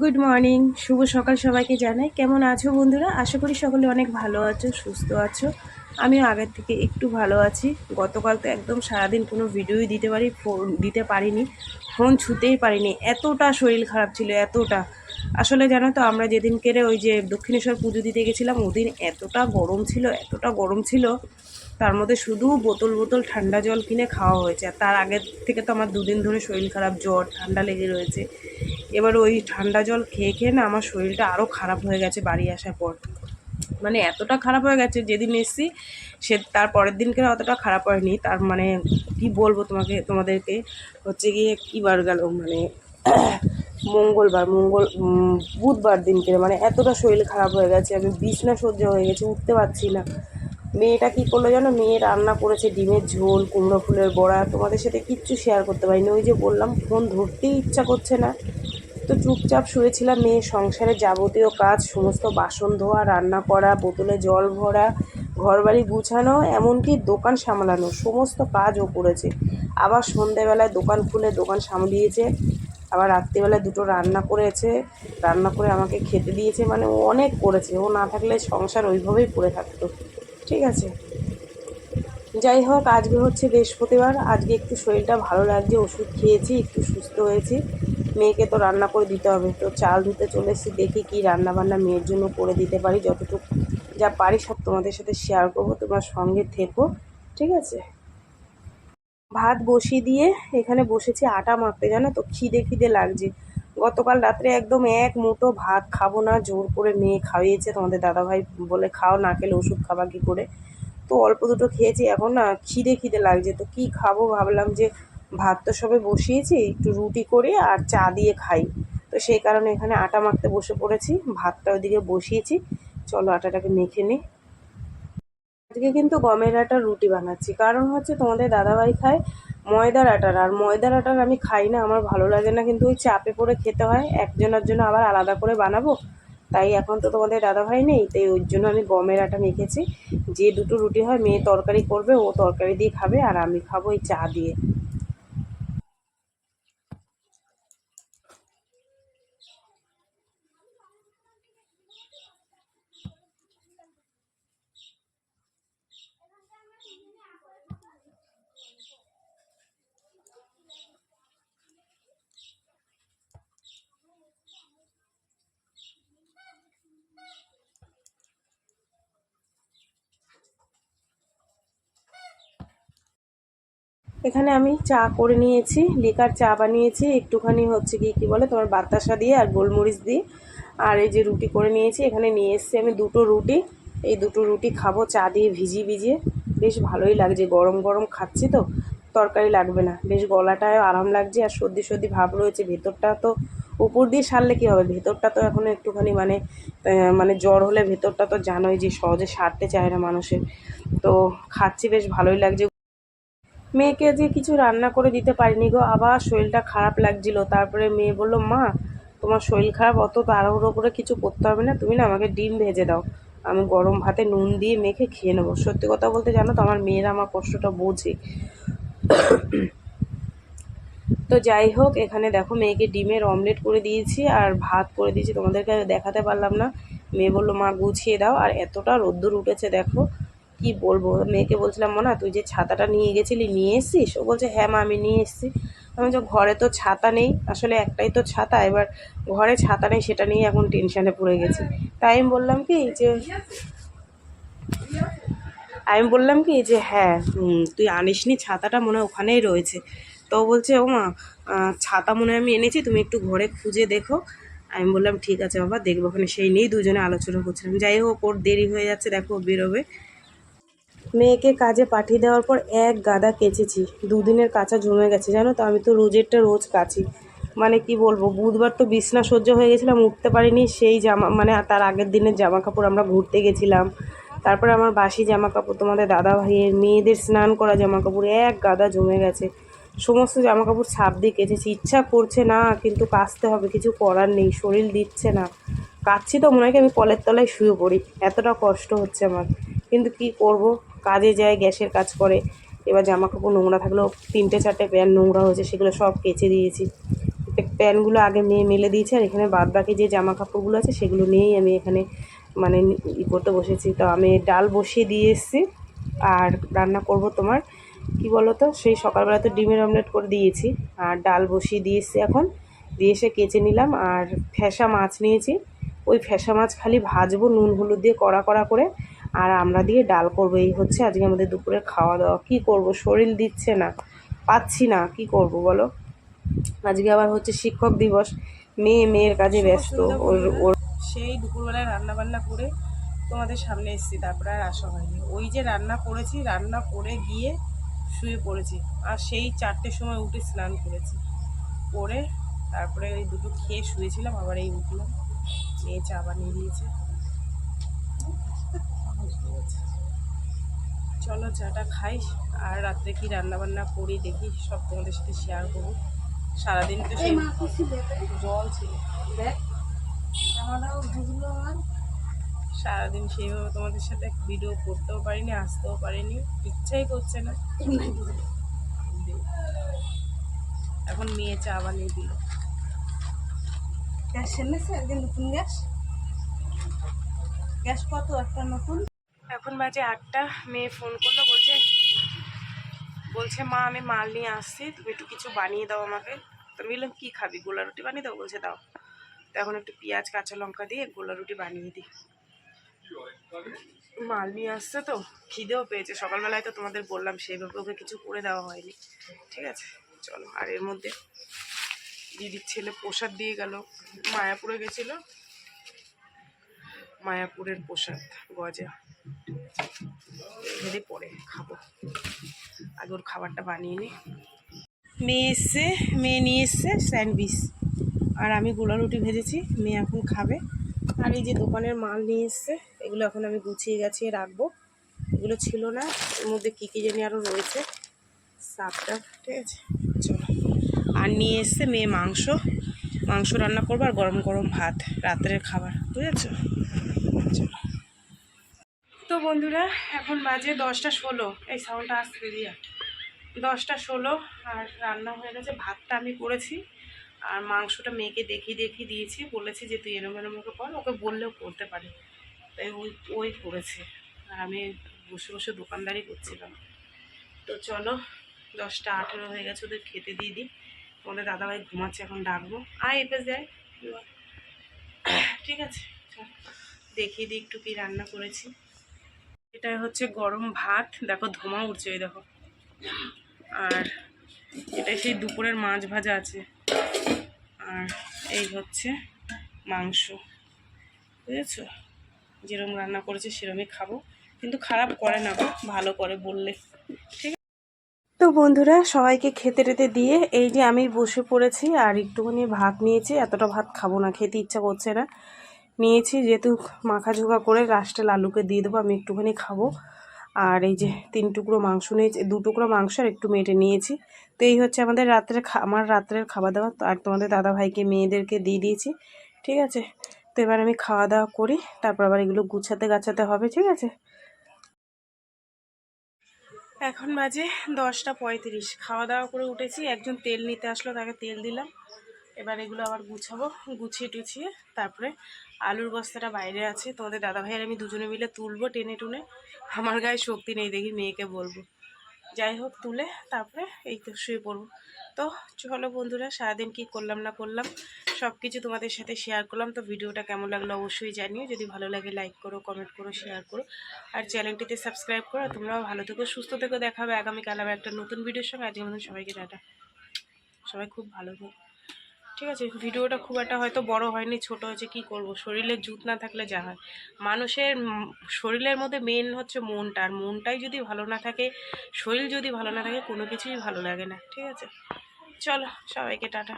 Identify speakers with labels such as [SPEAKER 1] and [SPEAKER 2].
[SPEAKER 1] Good morning শুভ সকাল সবাইকে জানাই। কেমন আছো বন্ধুরা? আশা করি সকলে অনেক ভালো আছো, সুস্থ আছো। আমিও আগের থেকে একটু ভালো আছি। গতকাল তো একদম সারাদিন কোনো ভিডিওই দিতে পারি ফোন দিতে পারিনি ফোন ছুতেই পারিনি। এতটা শরীর খারাপ ছিল, এতটা। আসলে জানো তো, আমরা যেদিনকে ওই যে দক্ষিণেশ্বর পুজো দিতে গেছিলাম, ওদিন এতটা গরম ছিল, এতটা গরম ছিল তার মধ্যে শুধু বোতল বোতল ঠান্ডা জল কিনে খাওয়া হয়েছে। আর তার আগের থেকে তো আমার দুদিন ধরে শরীর খারাপ, জ্বর, ঠান্ডা লেগে রয়েছে। এবার ওই ঠান্ডা জল খেয়ে খেয়ে না আমার শরীরটা আরও খারাপ হয়ে গেছে বাড়ি আসার পর। মানে এতটা খারাপ হয়ে গেছে, যেদিন এসছি সে তার পরের দিনকে অতটা খারাপ হয়নি? তার মানে কি বলব তোমাকে, তোমাদেরকে? হচ্ছে গিয়ে কী বার গেল মানে মঙ্গলবার, মঙ্গল বুধবার দিনকে। মানে এতটা শরীর খারাপ হয়ে গেছে, আমি বিছনা সহ্য হয়ে গেছে, উঠতে পারছি না। মেয়েটা কী করল জানো? মেয়ে রান্না করেছে ডিমের ঝোল, কুমড়ো ফুলের বড়া। তোমাদের সাথে কিচ্ছু শেয়ার করতে পারিনি। ওই যে বললাম ফোন ধরতেই ইচ্ছা করছে না। তো চুপচাপ শুয়েছিলাম মেয়ের সংসারে যাবতীয় কাজ, সমস্ত বাসন ধোয়া, রান্না করা, বোতলে জল ভরা, ঘরবাড়ি গুছানো, এমনকি দোকান সামলানো, সমস্ত কাজ ও করেছে। আবার সন্ধেবেলায় দোকান খুলে দোকান সামলিয়েছে, আবার রাত্রিবেলায় দুটো রান্না করেছে, রান্না করে আমাকে খেতে দিয়েছে মানে ও অনেক করেছে। ও না থাকলে সংসার ওইভাবেই পড়ে থাকতো। ঠিক আছে। যাই হোক, আজকে হচ্ছে বৃহস্পতিবার। আজকে একটু শরীরটা ভালো লাগছে, ওষুধ খেয়েছি, একটু সুস্থ হয়েছি। মেয়েকে তো রান্না করে দিতে হবে। তো চাল ধুতে চলে এসেছি, দেখি কী রান্না বান্না মেয়ের জন্য করে দিতে পারি। যতটুকু যা পারি সব তোমাদের সাথে শেয়ার করব, তোমার সঙ্গে থেকো, ঠিক আছে? ভাত বসিয়ে দিয়ে এখানে বসেছি আটা মাখতে, জানো তো? খিদে খিদে লাগছে। গতকাল রাত্রে একদম এক মুঠো ভাত খাব না, জোর করে মেয়ে খাইয়েছে, তোমাদের দাদাভাই বলে খাও, না খেলে ওষুধ খাবা কী করে? তো অল্প দুটো খেয়েছি, এখন না খিদে খিদে লাগছে, তো কি খাব ভাবলাম যে ভাত তো সবে বসিয়েছি, একটু রুটি করে আর চা দিয়ে খাই। তো সেই কারণে এখানে আটা মাখতে বসে পড়েছি, ভাতটা ওইদিকে বসিয়েছি, চলো আটাটাকে মেখে নিই আজকে কিন্তু গমের আটা রুটি বানাচ্ছি, কারণ হচ্ছে তোমাদের দাদাভাই খায় ময়দার আটার, আর ময়দার আটার আমি খাই না, আমার ভালো লাগে না, কিন্তু ওই চাপে পড়ে খেতে হয়। একজনের জন্য আবার আলাদা করে বানাবো। তাই এখন তো তোমাদের দাদাভাই নেই, তাই ওই জন্য আমি গমের আটা মেখেছি। যে দুটো রুটি হয়, মেয়ে তরকারি করবে, ও তরকারি দিয়ে খাবে, আর আমি খাব ওই চা দিয়ে। এখানে আমি চা করে নিয়েছি, লিকার চা বানিয়েছি, একটুখানি হচ্ছে কি, কী বলে তোমার বাতাসা দিয়ে আর গোলমরিচ দিয়ে। আর এই যে রুটি করে নিয়েছি, এখানে নিয়ে এসেছি আমি দুটো রুটি। এই দুটো রুটি খাব, চা দিয়ে ভিজিয়ে ভিজিয়ে। বেশ ভালোই লাগছে, গরম গরম খাচ্ছি তো, তরকারি লাগবে না। বেশ গলাটায় আরাম লাগছে আর সর্দি সর্দি ভাব রয়েছে, ভেতরটা তো উপর দিয়ে সারলে কী হবে? ভেতরটা তো এখনও একটুখানি মানে মানে জ্বর হলে ভেতরটা তো জানোই যে সহজে সারতে চায় না মানুষের। তো খাচ্ছি, বেশ ভালোই লাগছে। মেয়েকে যে কিছু রান্না করে দিতে পারিনি গো, আবার শরীরটা খারাপ লাগছিল। তারপরে মেয়ে বলল, মা, তোমার শরীর খারাপ, অত তাড়াহুড়ো করে কিছু করতে হবে না, তুমি না আমাকে ডিম ভেজে দাও। আমি গরম ভাতে নুন দিয়ে মেখে খেয়ে নেব। সত্যি কথা বলতে জানো তো, আমার মেয়েরা আমার কষ্টটা বোঝে। তো যাই হোক, এখানে দেখো মেয়েকে ডিমের অমলেট করে দিয়েছি আর ভাত করে দিয়েছি। তোমাদেরকে দেখাতে পারলাম না। মেয়ে বলল, মা, গুছিয়ে দাও। আর এতটা রোদ্দুর উঠেছে, দেখো। কি বলব? মেয়েকে বলছিলাম, মনে, তুই যে ছাতাটা নিয়ে গেছিলি, নিয়ে এসছিস? ও বলছে হ্যাঁ মা, আমি নিয়ে এসেছি। আমি যে ঘরে তো ছাতা নেই, আসলে একটাই তো ছাতা, এবার ঘরে ছাতা নেই, সেটা নিয়ে এখন টেনশানে পড়ে গেছি। তাই আমি বললাম কি যে আমি বললাম কি যে হ্যাঁ তুই আনিসনি, ছাতাটা মনে হয় ওখানেই রয়েছে। তো বলছে, ও মা ছাতা মনে আমি এনেছি, তুমি একটু ঘরে খুঁজে দেখো। আমি বললাম, ঠিক আছে বাবা, দেখব ওখানে। সেই নিয়েই দুজনে আলোচনা করছিলাম। যাই হোক, ওর দেরি হয়ে যাচ্ছে, দেখো বেরোবে। মেয়েকে কাজে পাঠিয়ে দেওয়ার পর এক গাদা কেচেছি। দুদিনের কাঁচা জমে গেছে, জানো তো? আমি তো রোজেরটা রোজ কাচি। মানে কি বলব, বুধবার তো বিছনা সহ্য হয়ে গেছিলাম, উঠতে পারিনি। সেই জামা মানে তার আগের দিনের জামা কাপড় আমরা ঘুরতে গেছিলাম। তারপরে আমার বাসি জামা কাপড় তোমাদের দাদা ভাইয়ের মেয়েদের স্নান করা জামা কাপড় এক গাদা জমে গেছে। সমস্ত জামা কাপড় ছাপ দিয়ে কেচেছি। ইচ্ছা করছে না, কিন্তু কাচতে হবে, কিছু করার নেই, শরীর দিচ্ছে না। কাচ্ছি তো, মনে হয় আমি কলের তলায় শুয়ে পড়ি। এতটা কষ্ট হচ্ছে আমার। কিন্তু কি করব? কাজে যায়, গ্যাসের কাজ করে। এবার জামা কাপড় নোংরা থাকলেও তিনটে, চারটে প্যান নোংরা হয়েছে, সেগুলো সব কেচে দিয়েছি। প্যানগুলো আগে মেয়ে মেলে দিয়েছে, আর এখানে বাদ বাকি যে জামা কাপড়গুলো আছে, সেগুলো নিয়েই আমি এখানে মানে ই করতে বসেছি। তো আমি ডাল বসিয়ে দিয়ে এসেছি। আর রান্না করব তোমার, কি বলো তো সেই সকালবেলা তো ডিমের অমলেট করে দিয়েছি। আর ডাল বসিয়ে দিয়ে এসেছি এখন। দিয়ে এসে কেচে নিলাম। আর ফ্যাসা মাছ নিয়েছি। ওই ফ্যাসা মাছ খালি ভাজবো, নুন, হলুদ দিয়ে কড়া কড়া করে। আর আমরা দিয়ে ডাল করব। এই হচ্ছে আজকে আমাদের দুপুরে খাওয়া দাওয়া কী করব? শরীর দিচ্ছে না। পাচ্ছি না। কি করব বলো? আজকে আবার হচ্ছে শিক্ষক দিবস। মেয়ে মেয়ের কাজে ব্যস্ত। ওর ওর সেই দুপুরবেলায় রান্না বান্না করে তোমাদের সামনে এসেছি। তারপরে আর আসা হয়নি। ওই যে রান্না করেছি রান্না করে গিয়ে শুয়ে পড়েছি। আর সেই চারটের সময় উঠে স্নান করেছি। করে তারপরে ওই দুটো খেয়ে শুয়েছিলাম আবার এই উঠলাম। মেয়ে চা বানিয়ে দিয়েছে। চলো চাটা খাই আর রাত্রে কি রান্না বান্না করি দেখি সব তোমাদের সাথে শেয়ার করব। সারাদিন তো সেই জল ছিল। সারাদিন সেইভাবে তোমাদের সাথে ভিডিও করতেও পারিনি আসতেও পারিনি ইচ্ছাই করছে না। এখন মেয়ে চা বানিয়ে দিল।
[SPEAKER 2] গ্যাস এনেছে একদিন নতুন গ্যাস। গ্যাস কত? একটা নতুন?
[SPEAKER 1] এখন বাজে আটটা, মেয়ে ফোন করল, বলছে বলছে, মা, আমি মাল নিয়ে আসছি, তুমি একটু কিছু বানিয়ে দাও আমাকে। তো আমি বললাম, কী খাবি? গোলা রুটি বানিয়ে দাও? বলছে, দাও। তো এখন একটু পেঁয়াজ, কাঁচা লঙ্কা দিয়ে গোলা রুটি বানিয়ে দিই। মাল নিয়ে আসছে তো, খিদেও পেয়েছে। সকালবেলায় তো তোমাদের বললাম, সেইভাবে ওকে কিছু করে দেওয়া হয়নি। ঠিক আছে, চলো। আর এর মধ্যে দিদির ছেলে প্রসাদ দিয়ে গেল। মায়াপুরে গেছিল। মায়াপুরের প্রসাদ, গজা। ভেবে পরে খাব। আগে ওর খাবারটা বানিয়ে নিই মেয়ে এসছে, মেয়ে নিয়ে এসছে স্যান্ডউইচ। আর আমি গোলা রুটি ভেজেছি, মেয়ে এখন খাবে। আর এই যে দোকানের মাল নিয়ে এসছে, এগুলো এখন আমি গুছিয়ে গাছিয়ে রাখব। এগুলো ছিল না, এর মধ্যে কী কী জানি আরও রয়েছে। সাপটা ঠিক আছে, চলো। আর নিয়ে এসছে মেয়ে মাংস। মাংস রান্না করব আর গরম গরম ভাত, রাত্রের খাবার, বুঝেছ? চলো। তো বন্ধুরা, এখন বাজে দশটা ষোলো। এই সাউন্ডটা আসতে দিয়া। দশটা ষোলো আর রান্না হয়ে গেছে, ভাতটা আমি করেছি। আর মাংসটা মেয়েকে দেখিয়ে দেখিয়ে দিয়েছি, বলেছি যে তুই এরম এরম ওকে কর, ওকে বললেও করতে পারে। তাই ওই ওই করেছে। আর আমি বসে বসে দোকানদারি করছিলাম। তো চলো, দশটা আঠেরো হয়ে গেছে, ওদের খেতে দিয়ে দিই। আমাদের দাদাভাই ঘুমাচ্ছে, এখন ডাকবো। আয় এপে যায় ঠিক আছে দেখিয়ে দিই একটু কি রান্না করেছি। এটা হচ্ছে গরম ভাত। দেখো ধোঁয়া উঠছে ওই দেখো। আর এটা সেই দুপুরের মাছ ভাজা আছে। আর এই হচ্ছে মাংস। বুঝেছ? যেরকম রান্না করেছে সেরমই খাব। কিন্তু খারাপ করে না গো, ভালো করে বললে। ঠিক তো বন্ধুরা, সবাইকে খেতে টেতে দিয়ে এই যে আমি বসে পড়েছি আর একটুখানি ভাত নিয়েছি। এতটা ভাত খাব না, খেতে ইচ্ছা করছে না। নিয়েছি, যেহেতু মাখা ঝোঁকা করে লাস্টে লালুকে দিয়ে দেবো, আমি একটুখানি খাব। আর এই যে তিন টুকরো মাংস নিয়েছি, দু টুকরো মাংস আর একটু মেটে নিয়েছি। তো এই হচ্ছে আমাদের রাত্রে আমার রাত্রের খাওয়া দাওয়া আর তোমাদের দাদা ভাইকে মেয়েদেরকে দিয়ে দিয়েছি, ঠিক আছে? তো এবার আমি খাওয়া দাওয়া করি, তারপর আবার এগুলো গুছাতে গাছাতে হবে, ঠিক আছে? এখন বাজে দশটা পঁয়ত্রিশ। খাওয়া দাওয়া করে উঠেছি, একজন তেল নিতে আসলো, তাকে তেল দিলাম। এবার এগুলো আবার গুছাবো, গুছিয়ে টুছিয়ে। তারপরে আলুর বস্তাটা বাইরে আছে। তোমাদের দাদা ভাইয়ের আমি দুজনে মিলে তুলবো টেনে টুনে। আমার গায়ে শক্তি নেই, দেখি মেয়েকে বলব। যাই হোক, তুলে তারপরে এই তো শুয়ে পড়ব। তো চলো বন্ধুরা, সারাদিন কি করলাম না করলাম সব কিছু তোমাদের সাথে শেয়ার করলাম। তো ভিডিওটা কেমন লাগল অবশ্যই জানিও। যদি ভালো লাগে লাইক করো কমেন্ট করো শেয়ার করো। আর চ্যানেলটিতে সাবস্ক্রাইব করো। তোমরাও ভালো থেকো, সুস্থ থেকো। দেখাবে আগামীকাল আবার একটা নতুন ভিডিওর সঙ্গে। আজকে মতন সবাইকে টাটা। সবাই খুব ভালো থেকো। ঠিক আছে, ভিডিওটা খুব একটা হয়তো বড় হয়নি, ছোট হয়েছে, কি করব? শরীরে জুত না থাকলে যা হয়। মানুষের শরীরের মধ্যে মেন হচ্ছে মনটা, আর মনটাই যদি ভালো না থাকে, শরীর যদি ভালো না থাকে, কোনো কিছুই ভালো লাগে না, ঠিক আছে? চলো, সবাইকে টাটা।